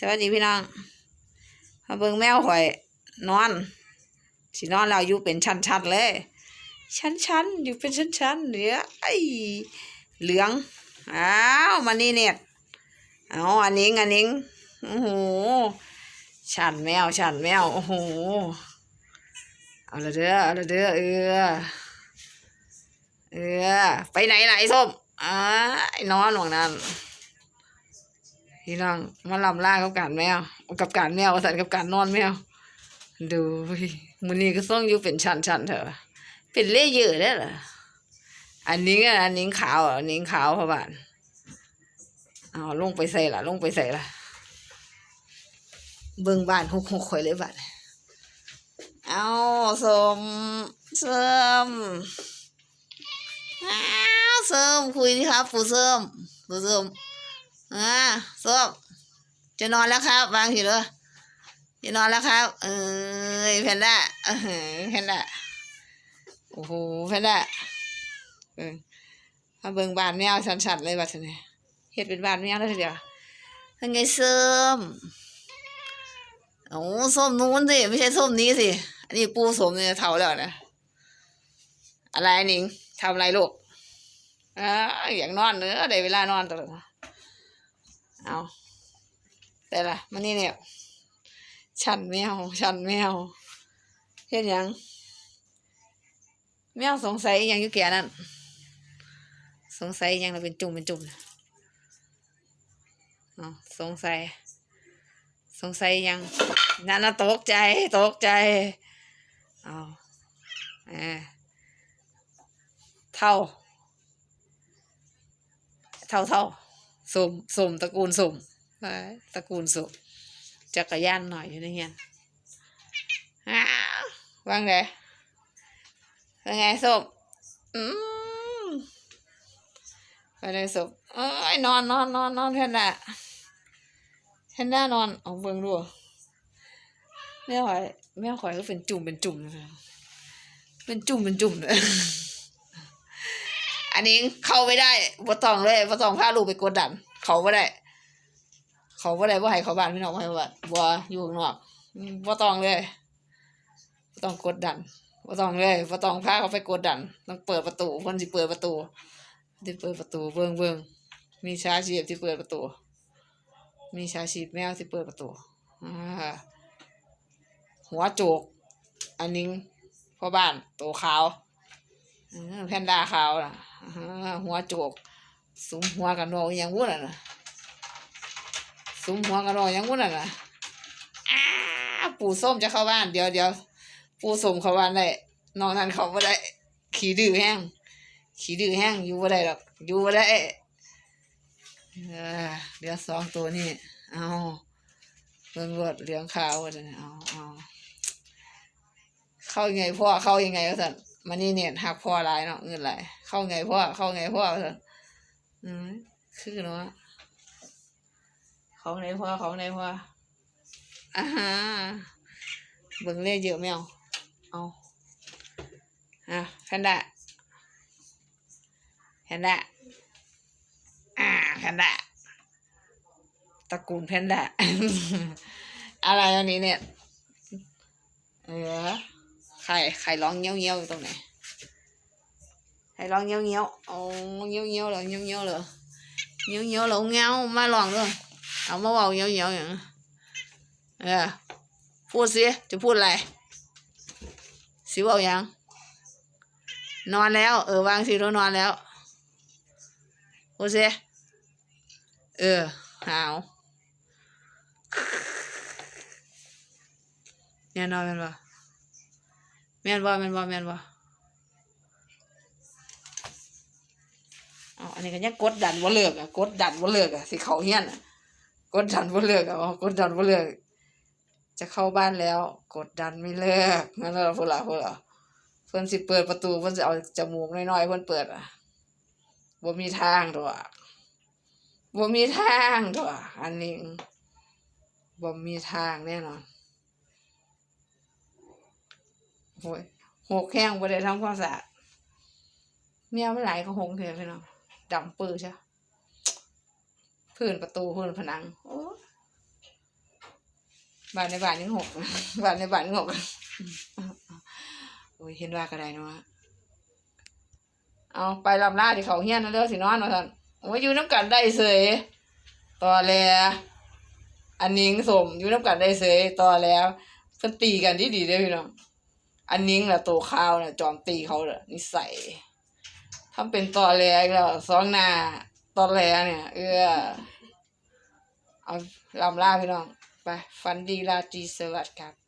สวัสดีพี่น้องมาเบิ่งแมวข่อย นอนสินอนแล้วอยู่เป็นชั้นๆเลย ชั้นๆอยู่เป็นชั้นๆเหลือไอ้เหลืองอ้าวมานี่เน็ตเอาอันนี้อันนี้โอ้โหชั้นแมวชั้นแมวโอ้โหเอาละเด้อเอาละเด้อเออเออไปไหนไหนส้มอ้านอนหวงนั้น พี่น้องมาลำล่ากับการแมวกับการแมวสันกับการนอนแมวดูมือนี้ก็ต้องอยู่เป็นชั้นๆเถอะเป็นเล่เยอะได้เหรออันนี้อะอันนี้ขาวอะอันนี้ขาวพะบานเอาลงไปใส่ละลงไปใส่ละเบิ่งบ้านหกหกข่อยเลยบ้านเอาสมเสริมอ้าวเสริมคุยดีครับปู่เสริมปู่เสริม อ่าส้มจะนอนแล้วครับ วางทีเลยจะนอนแล้วครับ เอ้ยแพนด้าเออแพนด้าโอ้โหแพนด้าเออมาเบิ่งบานแมวชันๆเลยบัดนี้เฮ็ดเป็นบานแมวแล้วทีเดียวทั้งไงส้มโอ้ส้มนู้นสิไม่ใช่ส้มนี้สิอันนี้ปูสมเนี่ยเท่าแล้วนะอะไรหนิงทำอะไรลูกอ่าอย่ากนอนเนื้อได้เวลานอนตลอด เอาแต่ละมันนี่เนี่ยฉันแมวฉันแมวเห็นยังแมวสงสัยยังอยู่แก่นั่นสงสัยยังเราเป็นจุ่มเป็นจุ่มน่ะเอสงสัย สงสัยยังนั่นนะตกใจตกใจเอาเออเท่า เท่าเท่า สมสมตระกูลสมไปตระกูลสมจักรยานหน่อยอยู่ในเฮียนอ้าววางเลยเป็นไงสมอืมไปเลยสมเอ้ยนอนนอนนอนนอนแพนด้าแพนด้านอนเอาเบิ่งดูแม่ข่อยแม่ข่อยก็เป็นจุ่มเป็นจุ่มเป็นจุ่มเป็นจุ่มเลย อันนี้เข้าไม่ได้บ่ต้องเลยบ่ต้องพาลูกไปกดดัน เขาบ่ได้ เขาบ่ได้บ่ให้เขาบ้านพี่น้องบ่ให้เขาบ้านบ่อยู่ข้างนอกบ่ต้องเลยบ่ต้องกดดันบ่ต้องเลยบ่ต้องพาเขาไปกดดัน ต้องเปิดประตูเพิ่นสิเปิดประตูสิเปิดประตูเบิ่งเบิ่งมีชาชีพที่เปิดประตู มีชาชีพแมวที่เปิดประตูหัวโจก อันนี้พ่อบ้านตัวขาวแพนด้าขาวนะ หัวโจกสุมหัวกันนออหยังวุ้นน่ะนะสุมหัวกันนออหยังวุ้นน่ะนะอ้าปู่ส้มจะเข้าบ้านเดี๋ยวเดี๋ยวปู่ส้มเข้าบ้านได้นอกนั้นเขาไม่ได้ ขี้ดื้อแห้งขี้ดื้อแห้งอยู่บ่ได้หรอกอยู่บ่ได้เออเดี๋ยวสองตัวนี่เอาเบิ่งรวดเหลืองขาวว่าจังเอาเอาเข้ายังไงพ่อเข้ายังไงวะสันมันนี่เนี่ยหักพ่อหลายเนาะเงินหลาย เข้าไงพ่อเข้าไงพ่อเอะอืมคือเนาะเขาไหนพ่อเขาไหนพ่ออ่าฮะเบิ่งเลขเยอะไหมเอาเอาอะแพนด้าแพนด้าอ่าแพนด้าตระกูลแพนด้าอะไรอันนี้เนี่ยเออไข่ไข่ร้องเงี้ยวเงี้ยวอยู่ตรงไหน ให้ลองเงี้ยวเงี้ยวโอ้เงี้ยวเงี้ยวเหรอเงี้ยวเงี้ยวเหรอเงี้ยวเงี้ยวเหรอเงี้ยวมาลองด้วยเอามาเว่าเงี้ยวเงี้ยวอย่างนั้นเออพูดสิจะพูดอะไรสิเว่าหยังนอนแล้ว เออวางสิเรานอนแล้วพูดสิเออหาวแม่นบ่แม่นบ่แม่นบ่แม่นบ่แม่นบ่ อันนี้ก็ยังกดดันว่าเลิกอะกดดันว่าเลิกอะสิเขาเฮี้ยนอะกดดันว่าเลิกอะอ๋อกดดันว่าเลิกจะเข้าบ้านแล้ว กดดันไม่เลิกนั่นแหละพวกเราพวกเราเพิ่อนสิเปิดประตูเพิ่อนสิเอาจมูกน้อยๆเพิ่อนเปิดอะบ่มีทางดอกบ่มีทางดอกอันนี้บ่มีทางแน่นอนโอ้ยหกแข้งบ่ได้ทำความสะอาดเมียไม่ไหลก็หงเถอะพี่น้อง ดำปื้อใช่พื้นประตูพื้นผนัง โอ้บานในบานยังหกบานในบานยังหกโอ้ยเห็นว่าก็ได้เนาะเอาไปลำล่าที่เขาเฮียนนั่นเด้อสินอนว่าซั่นโอ้ยอยู่น้ำกันได้เสยต่อแล้วอันนิงสมอยู่น้ำกันได้เสยต่อแล้วเพิ่นตีกันดีดีเด้อพี่น้องอันนิงน่ะโตข้าวน่ะจอมตีเขาเด้อนิสัย ทำเป็นตอแลอีกแล้วสองหน้าตอแลเนี่ย เออเอาลำลาพี่น้อง ไป ฟันดีราตรีสวัสดิ์ครับ